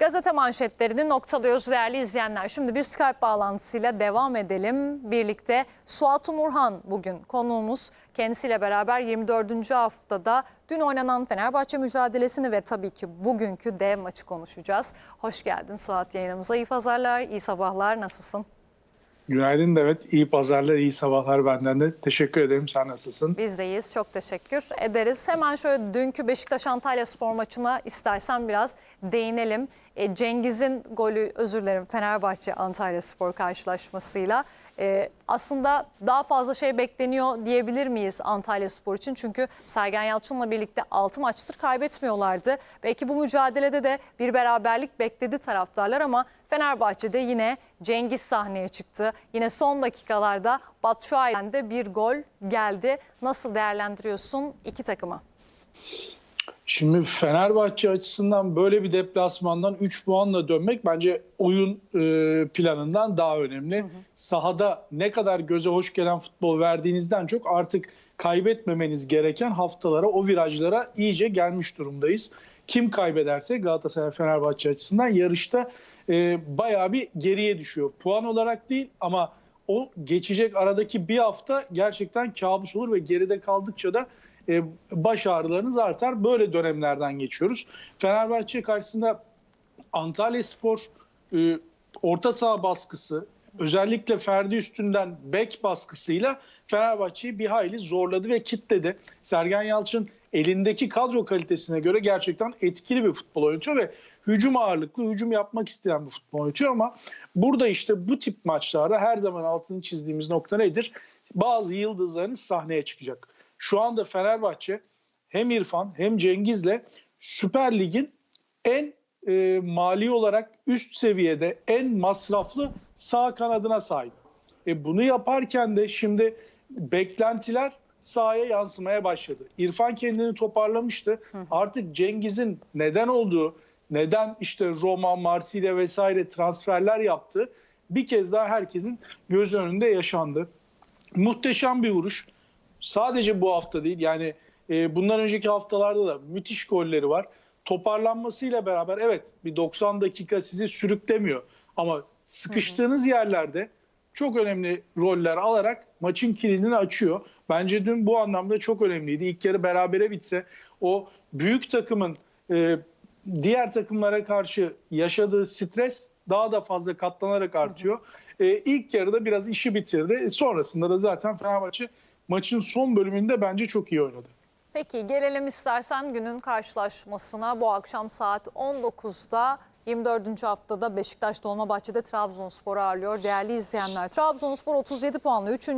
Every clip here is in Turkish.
Gazete manşetlerini noktalıyoruz değerli izleyenler. Şimdi bir Skype bağlantısıyla devam edelim. Birlikte Suat Umurhan bugün konuğumuz. Kendisiyle beraber 24. haftada dün oynanan Fenerbahçe mücadelesini ve tabii ki bugünkü dev maçı konuşacağız. Hoş geldin Suat yayınımıza. İyi pazarlar, iyi sabahlar. Nasılsın? Günaydın evet. iyi pazarlar, iyi sabahlar benden de. Teşekkür ederim. Sen nasılsın? Biz deyiz. Çok teşekkür ederiz. Hemen şöyle dünkü Beşiktaş Antalya Spor maçına istersen biraz değinelim. E, Cengiz'in golü özür dilerim Fenerbahçe Antalya Spor karşılaşmasıyla e, aslında daha fazla şey bekleniyor diyebilir miyiz Antalya Spor için? Çünkü Sergen Yalçın'la birlikte 6 maçtır kaybetmiyorlardı. Belki bu mücadelede de bir beraberlik bekledi taraftarlar ama Fenerbahçe'de yine Cengiz sahneye çıktı. Yine son dakikalarda Batshuayi'den de bir gol geldi. Nasıl değerlendiriyorsun iki takımı? Şimdi Fenerbahçe açısından böyle bir deplasmandan 3 puanla dönmek bence oyun e, planından daha önemli. Sahada ne kadar göze hoş gelen futbol verdiğinizden çok artık kaybetmemeniz gereken haftalara, o virajlara iyice gelmiş durumdayız. Kim kaybederse Galatasaray Fenerbahçe açısından yarışta e, bayağı bir geriye düşüyor. Puan olarak değil ama o geçecek aradaki bir hafta gerçekten kabus olur ve geride kaldıkça da e, baş ağrılarınız artar. Böyle dönemlerden geçiyoruz. Fenerbahçe karşısında Antalya Spor e, orta saha baskısı özellikle Ferdi üstünden bek baskısıyla Fenerbahçe'yi bir hayli zorladı ve kitledi. Sergen Yalçın elindeki kadro kalitesine göre gerçekten etkili bir futbol oynatıyor ve hücum ağırlıklı, hücum yapmak isteyen bir futbol oynatıyor ama burada işte bu tip maçlarda her zaman altını çizdiğimiz nokta nedir? Bazı yıldızlarınız sahneye çıkacak. Şu anda Fenerbahçe hem İrfan hem Cengiz'le Süper Lig'in en e, mali olarak üst seviyede en masraflı sağ kanadına sahip. E, bunu yaparken de şimdi beklentiler sahaya yansımaya başladı. İrfan kendini toparlamıştı. Artık Cengiz'in neden olduğu, neden işte Roma, Marsilya vesaire transferler yaptı bir kez daha herkesin göz önünde yaşandı. Muhteşem bir vuruş. Sadece bu hafta değil yani e, bundan önceki haftalarda da müthiş golleri var. Toparlanmasıyla beraber evet bir 90 dakika sizi sürüklemiyor ama sıkıştığınız yerlerde çok önemli roller alarak maçın kilidini açıyor. Bence dün bu anlamda çok önemliydi. İlk yarı berabere bitse o büyük takımın e, diğer takımlara karşı yaşadığı stres daha da fazla katlanarak artıyor. E, ilk yarıda biraz işi bitirdi. E, sonrasında da zaten Fenerbahçe maçın son bölümünde bence çok iyi oynadı. Peki gelelim istersen günün karşılaşmasına. Bu akşam saat 19'da 24. haftada Beşiktaş Dolmabahçe'de Trabzonspor ağırlıyor. Değerli izleyenler Trabzonspor 37 puanlı 3.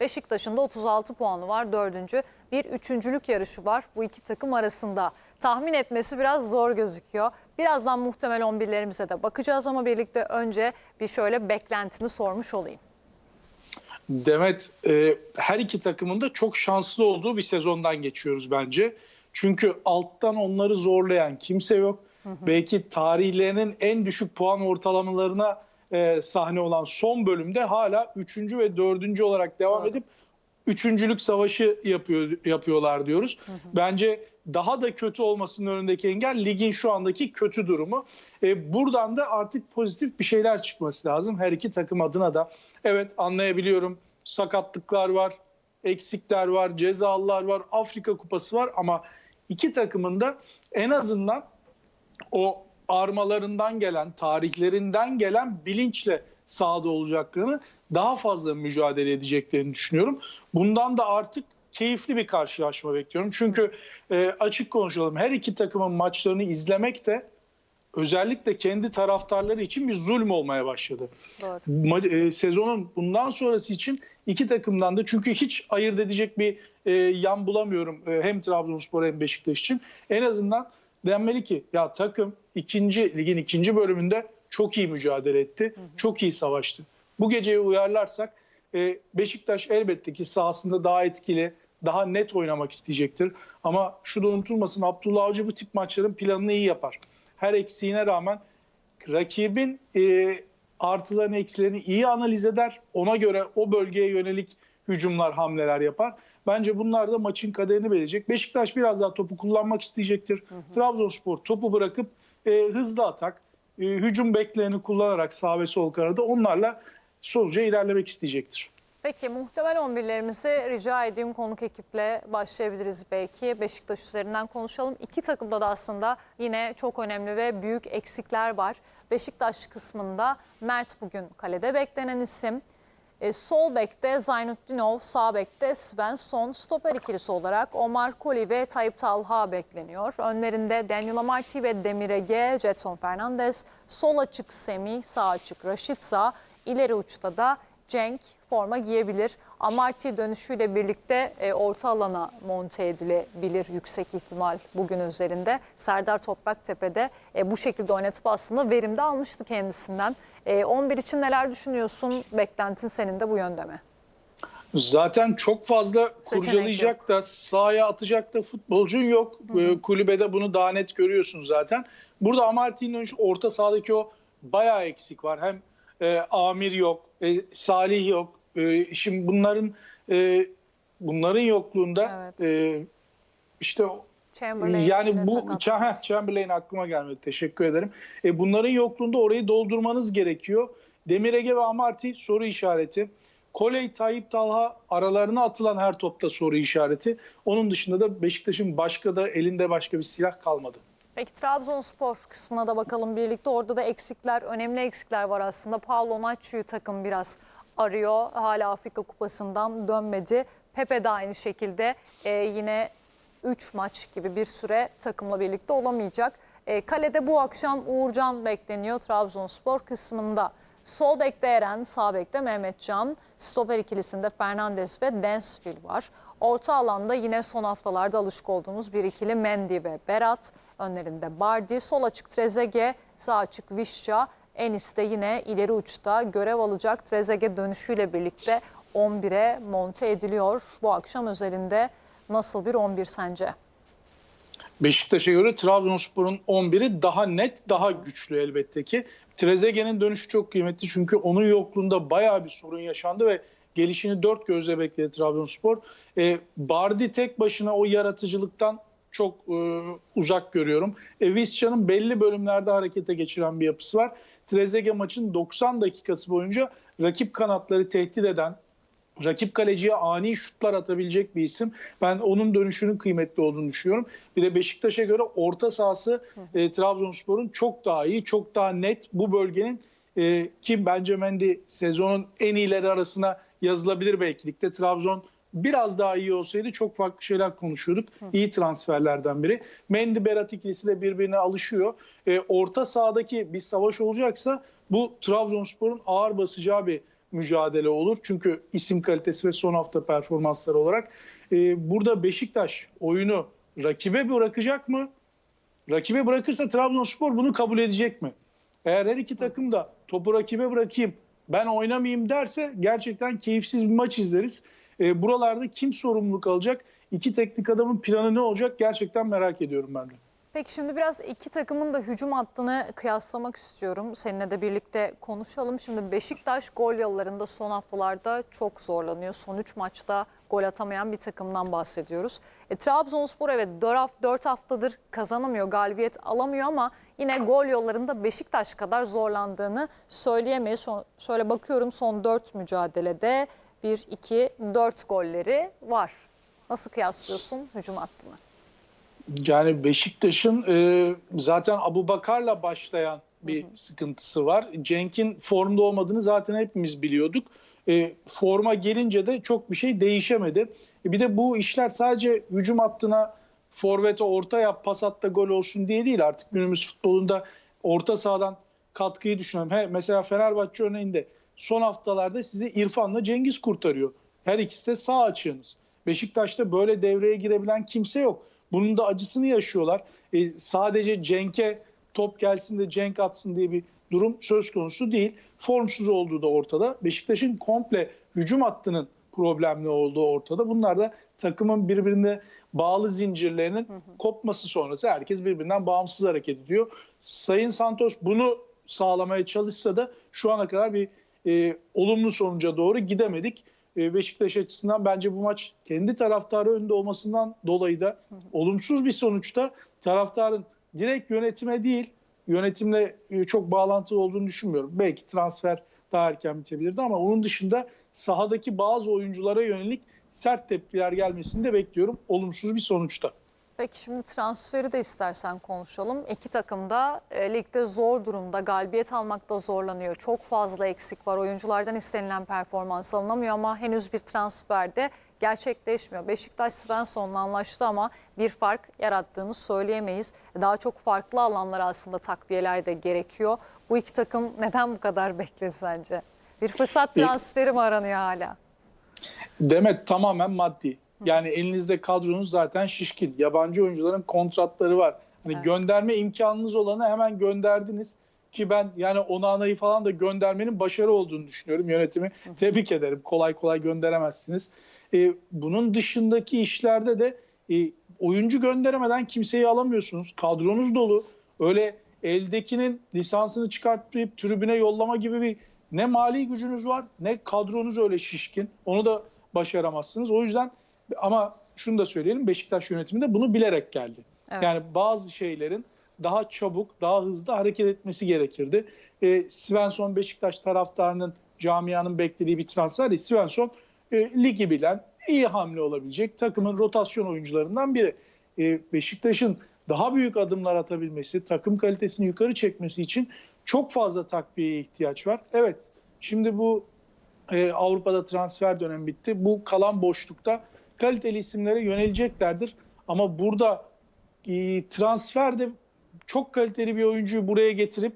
Beşiktaş'ın da 36 puanı var 4. Bir üçüncülük yarışı var bu iki takım arasında. Tahmin etmesi biraz zor gözüküyor. Birazdan muhtemel 11'lerimize de bakacağız ama birlikte önce bir şöyle beklentini sormuş olayım. Demet e, her iki takımın da çok şanslı olduğu bir sezondan geçiyoruz bence. Çünkü alttan onları zorlayan kimse yok. Belki tarihlerinin en düşük puan ortalamalarına e, sahne olan son bölümde hala 3. ve 4. olarak devam Doğru. edip üçüncülük savaşı yapıyor yapıyorlar diyoruz. Bence daha da kötü olmasının önündeki engel ligin şu andaki kötü durumu. E, buradan da artık pozitif bir şeyler çıkması lazım her iki takım adına da. Evet anlayabiliyorum sakatlıklar var, eksikler var, cezalılar var, Afrika Kupası var ama iki takımın da en azından o armalarından gelen, tarihlerinden gelen bilinçle sahada olacaklarını daha fazla mücadele edeceklerini düşünüyorum. Bundan da artık keyifli bir karşılaşma bekliyorum. Çünkü e, açık konuşalım her iki takımın maçlarını izlemek de özellikle kendi taraftarları için bir zulm olmaya başladı. Doğru. E, sezonun bundan sonrası için iki takımdan da çünkü hiç ayırt edecek bir e, yan bulamıyorum e, hem Trabzonspor hem Beşiktaş için. En azından denmeli ki ya takım ikinci ligin ikinci bölümünde çok iyi mücadele etti. Çok iyi savaştı. Bu geceyi uyarlarsak e, Beşiktaş elbette ki sahasında daha etkili, daha net oynamak isteyecektir. Ama şu da unutulmasın Abdullah Avcı bu tip maçların planını iyi yapar. Her eksiğine rağmen rakibin e, artılarını eksilerini iyi analiz eder. Ona göre o bölgeye yönelik hücumlar, hamleler yapar. Bence bunlar da maçın kaderini belirleyecek. Beşiktaş biraz daha topu kullanmak isteyecektir. Trabzonspor topu bırakıp e, hızlı atak, e, hücum beklerini kullanarak sağ ve sol kanada onlarla solca ilerlemek isteyecektir. Peki muhtemel 11'lerimizi rica edeyim konuk ekiple başlayabiliriz belki. Beşiktaş üzerinden konuşalım. İki takımda da aslında yine çok önemli ve büyük eksikler var. Beşiktaş kısmında Mert bugün kalede beklenen isim. E, sol bekte Zaynuddinov, sağ bekte Svensson, stoper ikilisi olarak Omar Koli ve Tayyip Talha bekleniyor. Önlerinde Daniel Amarty ve Demir Ege, Jetson Fernandez, sol açık Semih, sağ açık Raşitsa, ileri uçta da Cenk forma giyebilir. Amarty dönüşüyle birlikte e, orta alana monte edilebilir yüksek ihtimal bugün üzerinde. Serdar Topraktepe'de e, bu şekilde oynatıp aslında verimde almıştı kendisinden. E, 11 için neler düşünüyorsun? Beklentin senin de bu yönde mi? Zaten çok fazla kurcalayacak da sahaya atacak da futbolcun yok. Ee, Kulübede bunu daha net görüyorsunuz zaten. Burada Amarty'nin orta sahadaki o bayağı eksik var. Hem e, Amir yok, e, Salih yok. E, şimdi bunların e, bunların yokluğunda Evet. e, işte yani bu heh, Chamberlain aklıma gelmedi. Teşekkür ederim. E, bunların yokluğunda orayı doldurmanız gerekiyor. Demir Ege ve Amarty soru işareti. Koley, Tayyip Talha aralarına atılan her topta soru işareti. Onun dışında da Beşiktaş'ın başka da elinde başka bir silah kalmadı. Peki Trabzonspor kısmına da bakalım birlikte. Orada da eksikler, önemli eksikler var aslında. Paulo Nacho'yu takım biraz arıyor. Hala Afrika Kupası'ndan dönmedi. Pepe de aynı şekilde e, yine 3 maç gibi bir süre takımla birlikte olamayacak. E, kalede bu akşam Uğurcan bekleniyor Trabzonspor kısmında. Sol bekte Eren, sağ bekte Mehmetcan, stoper ikilisinde Fernandes ve Densville var. Orta alanda yine son haftalarda alışık olduğumuz bir ikili Mendy ve Berat. Önlerinde Bardi, sol açık Trezege, sağ açık Vişça. Enis de yine ileri uçta görev alacak. Trezege dönüşüyle birlikte 11'e monte ediliyor. Bu akşam özelinde nasıl bir 11 sence? Beşiktaş'a göre Trabzonspor'un 11'i daha net, daha güçlü elbette ki. Trezeguet'in dönüşü çok kıymetli çünkü onun yokluğunda bayağı bir sorun yaşandı ve gelişini dört gözle bekledi Trabzonspor. E, Bardi tek başına o yaratıcılıktan çok e, uzak görüyorum. E, Visca'nın belli bölümlerde harekete geçiren bir yapısı var. Trezeguet maçın 90 dakikası boyunca rakip kanatları tehdit eden, rakip kaleciye ani şutlar atabilecek bir isim. Ben onun dönüşünün kıymetli olduğunu düşünüyorum. Bir de Beşiktaş'a göre orta sahası e, Trabzonspor'un çok daha iyi, çok daha net. Bu bölgenin e, ki bence Mendy sezonun en iyileri arasına yazılabilir belki ligde. Trabzon biraz daha iyi olsaydı çok farklı şeyler konuşuyorduk. İyi transferlerden biri. Mendy Berat ikilisi de birbirine alışıyor. E, orta sahadaki bir savaş olacaksa bu Trabzonspor'un ağır basacağı bir mücadele olur. Çünkü isim kalitesi ve son hafta performansları olarak e, burada Beşiktaş oyunu rakibe bırakacak mı? Rakibe bırakırsa Trabzonspor bunu kabul edecek mi? Eğer her iki takım da topu rakibe bırakayım ben oynamayayım derse gerçekten keyifsiz bir maç izleriz. E, buralarda kim sorumluluk alacak? İki teknik adamın planı ne olacak? Gerçekten merak ediyorum ben de. Peki şimdi biraz iki takımın da hücum hattını kıyaslamak istiyorum. Seninle de birlikte konuşalım. Şimdi Beşiktaş gol yollarında son haftalarda çok zorlanıyor. Son 3 maçta gol atamayan bir takımdan bahsediyoruz. E, Trabzonspor evet 4 haftadır kazanamıyor, galibiyet alamıyor ama yine gol yollarında Beşiktaş kadar zorlandığını söyleyemeyiz. Şöyle bakıyorum son 4 mücadelede 1, 2, 4 golleri var. Nasıl kıyaslıyorsun hücum hattını? Yani Beşiktaş'ın e, zaten Abu Bakar'la başlayan bir sıkıntısı var. Cenk'in formda olmadığını zaten hepimiz biliyorduk. E, forma gelince de çok bir şey değişemedi. E, bir de bu işler sadece hücum hattına forvete orta yap, pas at da gol olsun diye değil. Artık günümüz futbolunda orta sahadan katkıyı düşünelim. He, mesela Fenerbahçe örneğinde son haftalarda sizi İrfan'la Cengiz kurtarıyor. Her ikisi de sağ açığınız. Beşiktaş'ta böyle devreye girebilen kimse yok. Bunun da acısını yaşıyorlar. E, sadece Cenk'e top gelsin de Cenk atsın diye bir durum söz konusu değil. Formsuz olduğu da ortada. Beşiktaş'ın komple hücum hattının problemli olduğu ortada. Bunlar da takımın birbirine bağlı zincirlerinin kopması sonrası herkes birbirinden bağımsız hareket ediyor. Sayın Santos bunu sağlamaya çalışsa da şu ana kadar bir e, olumlu sonuca doğru gidemedik. E, Beşiktaş açısından bence bu maç kendi taraftarı önünde olmasından dolayı da olumsuz bir sonuçta taraftarın direkt yönetime değil yönetimle e, çok bağlantılı olduğunu düşünmüyorum. Belki transfer daha erken bitebilirdi ama onun dışında sahadaki bazı oyunculara yönelik sert tepkiler gelmesini de bekliyorum. Olumsuz bir sonuçta. Peki şimdi transferi de istersen konuşalım. İki takım da e, ligde zor durumda. Galibiyet almakta zorlanıyor. Çok fazla eksik var. Oyunculardan istenilen performans alınamıyor ama henüz bir transfer de gerçekleşmiyor. Beşiktaş Svensson'la anlaştı ama bir fark yarattığını söyleyemeyiz. Daha çok farklı alanlara aslında takviyeler de gerekiyor. Bu iki takım neden bu kadar bekledi sence? Bir fırsat transferi mi aranıyor hala? Demet tamamen maddi. Yani elinizde kadronuz zaten şişkin. Yabancı oyuncuların kontratları var. Hani Evet. gönderme imkanınız olanı hemen gönderdiniz ki ben yani Onana'yı falan da göndermenin başarı olduğunu düşünüyorum yönetimi. Tebrik ederim. Kolay kolay gönderemezsiniz. Ee, bunun dışındaki işlerde de e, oyuncu gönderemeden kimseyi alamıyorsunuz. Kadronuz dolu. Öyle eldekinin lisansını çıkartmayıp tribüne yollama gibi bir ne mali gücünüz var ne kadronuz öyle şişkin. Onu da başaramazsınız. O yüzden ama şunu da söyleyelim Beşiktaş yönetimi de bunu bilerek geldi. Evet. Yani bazı şeylerin daha çabuk, daha hızlı hareket etmesi gerekirdi. E, Svensson Beşiktaş taraftarının, camianın beklediği bir transfer değil. Svensson e, ligi bilen, iyi hamle olabilecek takımın rotasyon oyuncularından biri. E, Beşiktaş'ın daha büyük adımlar atabilmesi, takım kalitesini yukarı çekmesi için çok fazla takviyeye ihtiyaç var. Evet, şimdi bu e, Avrupa'da transfer dönemi bitti. Bu kalan boşlukta kaliteli isimlere yöneleceklerdir. Ama burada e, transferde çok kaliteli bir oyuncuyu buraya getirip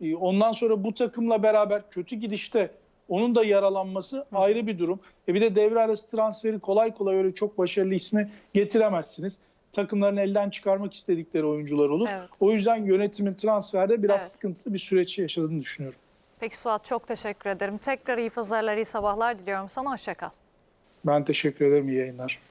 e, ondan sonra bu takımla beraber kötü gidişte onun da yaralanması ayrı bir durum. E bir de devre arası transferi kolay kolay öyle çok başarılı ismi getiremezsiniz. Takımların elden çıkarmak istedikleri oyuncular olur. Evet. O yüzden yönetimin transferde biraz Evet. sıkıntılı bir süreç yaşadığını düşünüyorum. Peki Suat çok teşekkür ederim. Tekrar iyi pazarlar, iyi sabahlar diliyorum sana. Hoşça kal. Ben teşekkür ederim. İyi yayınlar.